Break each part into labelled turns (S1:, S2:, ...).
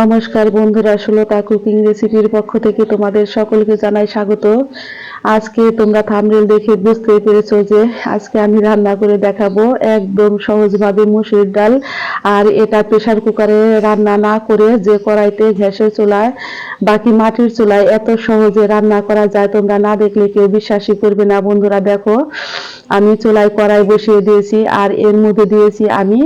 S1: নমস্কার বন্ধুরা সুলতা কুকিং রেসিপির পক্ষ থেকে তোমাদের সকলকে জানাই স্বাগত। আজকে তোমরা থামনেল দেখে বুঝতে পেরেছ যে আজকে আমি রান্না করে দেখাবো একদম সহজভাবে মুসুরির ডাল আর এটা প্রেসার কুকারে রান্না না করে যে কড়াইতে গ্যাসের চুলায়, বাকি মাটির চুলায় এত সহজে রান্না করা যায় তোমরা না দেখলে কেউ বিশ্বাসই করবে না। বন্ধুরা দেখো, আমি চুলায় কড়াই বসিয়ে দিয়েছি আর এর মধ্যে দিয়েছি আমি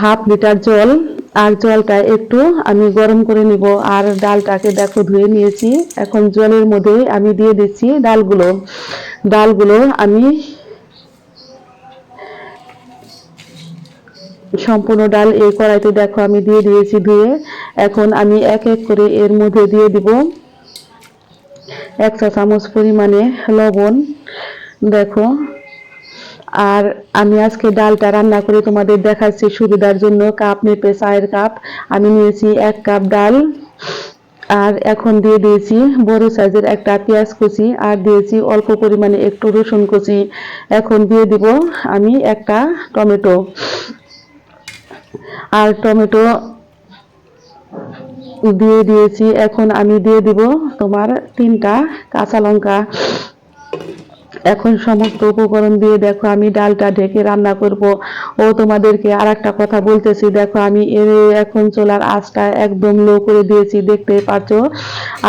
S1: হাফ লিটার জল আর জলটা একটু আমি গরম করে নিব। আর ডালটাকে দেখো ধুয়ে নিয়েছি। এখন জলের মধ্যে আমি দিয়ে দিচ্ছি ডালগুলো। ডালগুলো আমি সম্পূর্ণ ডাল এই কড়াইতে দেখো আমি দিয়ে দিয়েছি ধুয়ে। এখন আমি এক এক করে এর মধ্যে দিয়ে দিব এক চা চামচ পরিমাণে লবণ। দেখো আর আমি আজকে ডালটা রান্না করে তোমাদের দেখাচ্ছি সুবিধার জন্য। কাপ মেপে চায়ের কাপ। আমি নিয়েছি এক কাপ ডাল। আর এখন দিয়ে দিয়েছি বড় সাইজের একটা পেঁয়াজ কুচি। আর দিয়েছি অল্প পরিমাণে একটু রসুন কুচি। এখন দিয়ে দিব আমি একটা টমেটো। আর টমেটো দিয়ে দিয়েছি। এখন আমি দিয়ে দিব তোমার তিনটা কাঁচা লঙ্কা। এখন সমস্ত উপকরণ দিয়ে দেখো, আমি ডালটা ঢেকে রান্না করব। ও তোমাদেরকে আর একটা কথা বলতেছি, দেখো আমি এর এখন চোলার আঁচটা একদম লো করে দিয়েছি দেখতে পাচ্ছ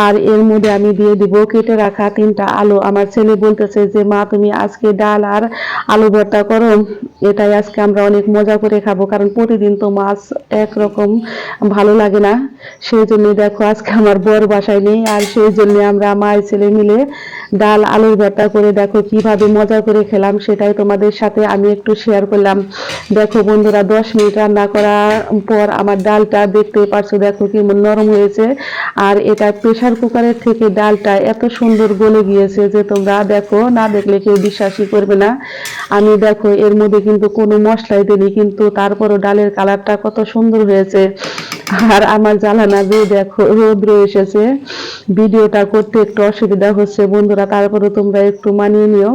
S1: আর এর মধ্যে আমি দিয়ে দিব কেটে রাখা তিনটা আলু। আমার ছেলে বলতেছে যে, মা, তুমি আজকে ডাল আর আলু ভর্তা করো। এটাই আজকে আমরা অনেক মজা করে খাব, কারণ প্রতিদিন তো মাছ একরকম ভালো লাগে না। সেই জন্য দেখো, আজকে আমার বর বাসায় নেই। আর সেই জন্য আমরা মায়ের ছেলে মিলে ডাল, আলুর ভর্তা করে দেখো কীভাবে মজা করে খেলাম সেটাই তোমাদের সাথে আমি একটু শেয়ার করলাম। দেখো বন্ধুরা, দশ মিনিট রান্না করার পর আমার ডালটা দেখতে পারছ, দেখো কেমন নরম হয়েছে। আর এটা প্রেসার কুকারের থেকে ডালটা এত সুন্দর গলে গিয়েছে যে তোমরা দেখো, না দেখলে কেউ বিশ্বাসই করবে না। আমি দেখো এর মধ্যে কিন্তু কোনো মশলাই দিইনি, কিন্তু তারপরও ডালের কালারটা কত সুন্দর হয়েছে। আর আমার জ্বালানা দিয়ে দেখো রৌদ্র এসেছে। ভিডিওটা করতে একটু অসুবিধা হচ্ছে। বন্ধুরা, তারপরে তোমরা একটু মানিয়ে নিও।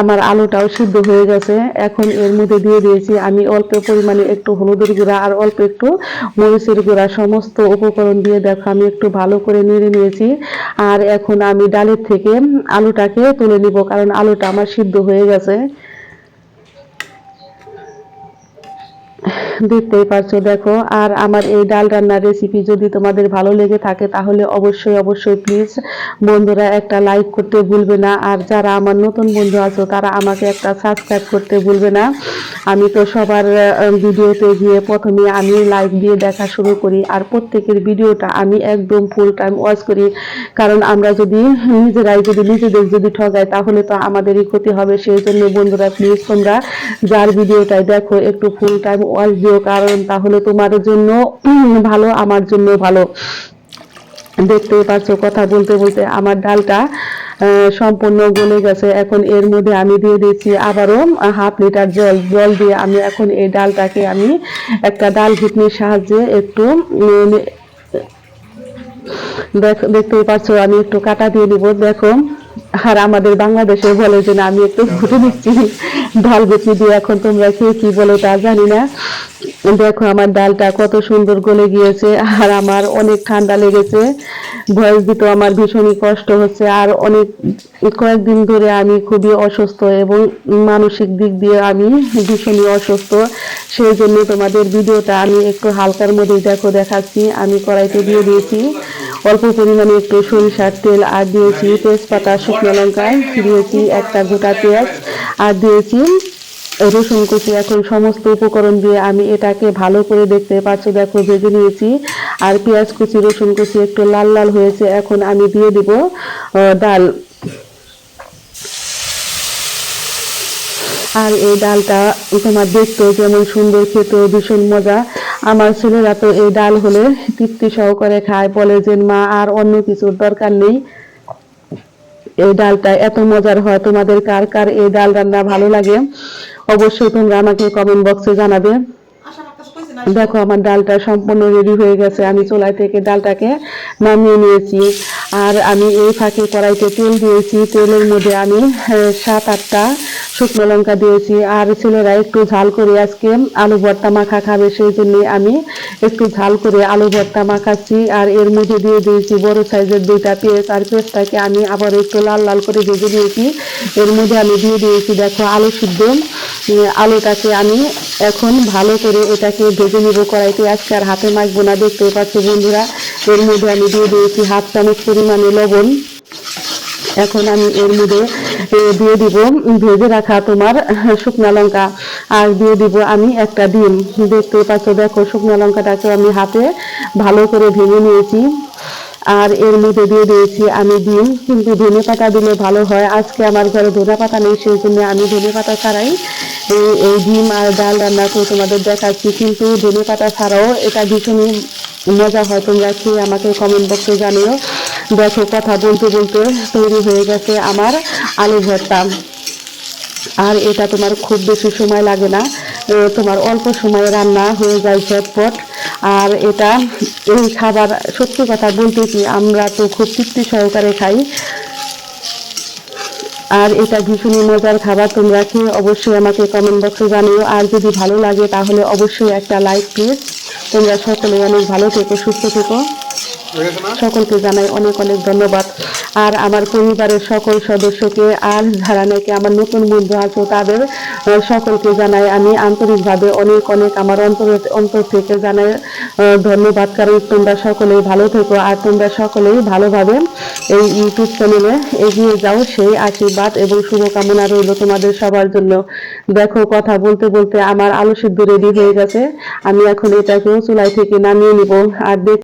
S1: আমার আলুটাও সিদ্ধ হয়ে গেছে। এখন এর মধ্যে দিয়ে দিয়েছি আমি অল্প পরিমাণে একটু হলুদের গুঁড়া আর অল্প একটু মরিচের গুঁড়া। সমস্ত উপকরণ দিয়ে দেখো, আমি একটু ভালো করে নেড়ে নিয়েছি। আর এখন আমি ডালের থেকে আলুটাকে তুলে নিব, কারণ আলুটা আমার সিদ্ধ হয়ে গেছে। দেখতেই পারছ, দেখো। আর আমার এই ডাল রান্নার রেসিপি যদি তোমাদের ভালো লেগে থাকে, তাহলে অবশ্যই অবশ্যই প্লিজ বন্ধুরা একটা লাইক করতে ভুলবে না। আর যারা আমার নতুন বন্ধু আছো, তারা আমাকে একটা সাবস্ক্রাইব করতে ভুলবে না। আমি তো সবার ভিডিওতে গিয়ে প্রথমে আমি লাইক দিয়ে দেখা শুরু করি, আর প্রত্যেকের ভিডিওটা আমি একদম ফুল টাইম ওয়াচ করি। কারণ আমরা যদি নিজেরাই যদি নিজেদের যদি ঠগাই তাহলে তো আমাদেরই ক্ষতি হবে। সেই জন্য বন্ধুরা প্লিজ তোমরা যার ভিডিওটাই দেখো, একটু ফুল টাইম ওয়াচ দিও, কারণ তাহলে তোমার জন্য ভালো, আমার জন্য ভালো। দেখতেই পাচ্ছ কথা বলতে বলতে আমার ডালটা সম্পূর্ণ গলে গেছে। এখন এর মধ্যে আমি দিয়ে দিচ্ছি আবারও হাফ লিটার জল। জল দিয়ে আমি এখন এই ডালটাকে আমি একটা ডাল ঘুটনির সাহায্যে একটু দেখ, দেখতেই পাচ্ছ, আমি একটু কাটা দিয়ে দিব দেখো আর আমাদের বাংলাদেশে বলে যে না, আমি একটু ঘুটে নিচ্ছি। ডাল গুচি দিয়ে এখন তোমরা কে কি বলো তা জানি না। দেখো, আমার ডালটা কত সুন্দর গলে গিয়েছে আর আমার অনেক ঠান্ডা লেগেছে। ভয়েস দিতে আমার ভীষণই কষ্ট হচ্ছে আর অনেক, কয়েকদিন ধরে আমি খুবই অসুস্থ এবং মানসিক দিক দিয়ে আমি ভীষণই অসুস্থ। সেই জন্য তোমাদের ভিডিওটা আমি একটু হালকার মধ্যে দেখো, দেখাচ্ছি। আমি কড়াইতে দিয়ে দিয়েছি। অল্প পরিমাণে একটু সরিষার তেল আর দিয়েছি তেজপাতা শুকনো লঙ্কা দিয়েছি একটা গোটা পেঁয়াজ আর দিয়েছি রসুন কুচি। এখন সমস্ত উপকরণ দিয়ে আমি এটাকে ভালো করে দেখতে পাচ্ছি দেখো ভেজে নিয়েছি। আর পেঁয়াজ কুচি রসুন কুচি একটু লাল লাল হয়েছে এখন আমি দিয়ে দিব ডাল। আর এই ডালটা তোমার দেখতে যেমন সুন্দর খেতে ভীষণ মজা। আমার ছেলেরা তো এই ডাল হলে তৃপ্তি সহকারে খায়, বলে যে, মা, আর অন্য কিছুর দরকার নেই। এই ডালটা এত মজার হয়, তোমাদের কার কার এই ডাল রান্না ভালো লাগে? অবশ্যই তোমরা আমাকে কমেন্ট বক্সে জানাবে। দেখো, আমার ডালটা সম্পূর্ণ রেডি হয়ে গেছে। আমি চোলাই থেকে ডালটাকে নামিয়ে নিয়েছি। আর আমি এই ফাঁকে কড়াইতে তেল দিয়েছি। তেলের মধ্যে আমি সাত, আটটা শুকনো লঙ্কা দিয়েছি, আর ছেলেরা একটু ঝাল করে আজকে আলু ভর্তা মাখা খাবে, সেই জন্য আমি একটু ঝাল করে আলু ভর্তা মাখাচ্ছি, আর এর মধ্যে দিয়ে দিয়েছি বড় সাইজের দুইটা পেঁয়াজ আর পেঁয়াজটাকে আমি আবার একটু লাল লাল করে ভেজে দিয়েছি এর মধ্যে আমি দিয়ে দিয়েছি, দেখো আলু সিদ্ধ। আলুটাকে আমি এখন ভালো করে এটাকে ভেজে নিব কড়াইতে, আজকে আর হাতে মাখবো না দেখতে পাচ্ছি বন্ধুরা। এর মধ্যে আমি দিয়ে দিয়েছি হাফ চামচ পরিমাণে লবণ। এখন আমি এর মধ্যে দিয়ে দিব, ভেজে রাখা তোমার শুকনা লঙ্কা, আর দিয়ে দিব আমি একটা ডিম। দেখতে পাচ্ছ, দেখো শুকনা লঙ্কাটাকে আমি হাতে ভালো করে ভেঙে নিয়েছি। আর এর মধ্যে দিয়ে দিয়েছি আমি ডিম। কিন্তু ধনে পাতা দিলে ভালো হয়। আজকে আমার ঘরে ধনে পাতা নেই সেই জন্য আমি ধনে পাতা ছাড়াই এই এই ডিম আর ডাল রান্না করে তোমাদের দেখাচ্ছি। কিন্তু ধনে পাতা ছাড়াও এটা ভীষণই মজা হয়। তোমরা খেয়ে আমাকে কমেন্ট বক্সে জানিও। দেখো কথা বলতে বলতে তৈরি হয়ে গেছে আমার আলু ভর্তা। আর এটা তোমার খুব বেশি সময় লাগে না তোমার অল্প সময়ে রান্না হয়ে যায় ঝটপট। আর এটা এই খাবার সত্যি কথা বলতে কি, আমরা তো খুব তৃপ্তি সহকারে খাই। আর এটা ভীষণই মজার খাবার, তোমরা খেয়ে অবশ্যই আমাকে কমেন্ট বক্সে জানিও। আর যদি ভালো লাগে তাহলে অবশ্যই একটা লাইক প্লিজ তোমরা সকলে অনেক ভালো থেকো, সুস্থ থেকো। সকলকে জানাই অনেক অনেক ধন্যবাদ। আর আমার পরিবারের সকল সদস্যকে, আর যারা নাকি আমার নতুন বন্ধু আছে, তাদের সকলকে জানাই আমি আন্তরিকভাবে অনেক অনেক আমার অন্তর অন্তর থেকে জানাই ধন্যবাদ। কারণ তোমরা সকলেই ভালো থেকো, আর তোমরা সকলেই ভালোভাবে এই ইউটিউব চ্যানেলে এগিয়ে যাও। সেই আশীর্বাদ এবং শুভকামনা রইল তোমাদের সবার জন্য। দেখো, কথা বলতে বলতে আমার আলু সিদ্ধ রেডি হয়ে গেছে। আমি এখন এটাকেও চুলাই থেকে নামিয়ে নিব। আর দেখ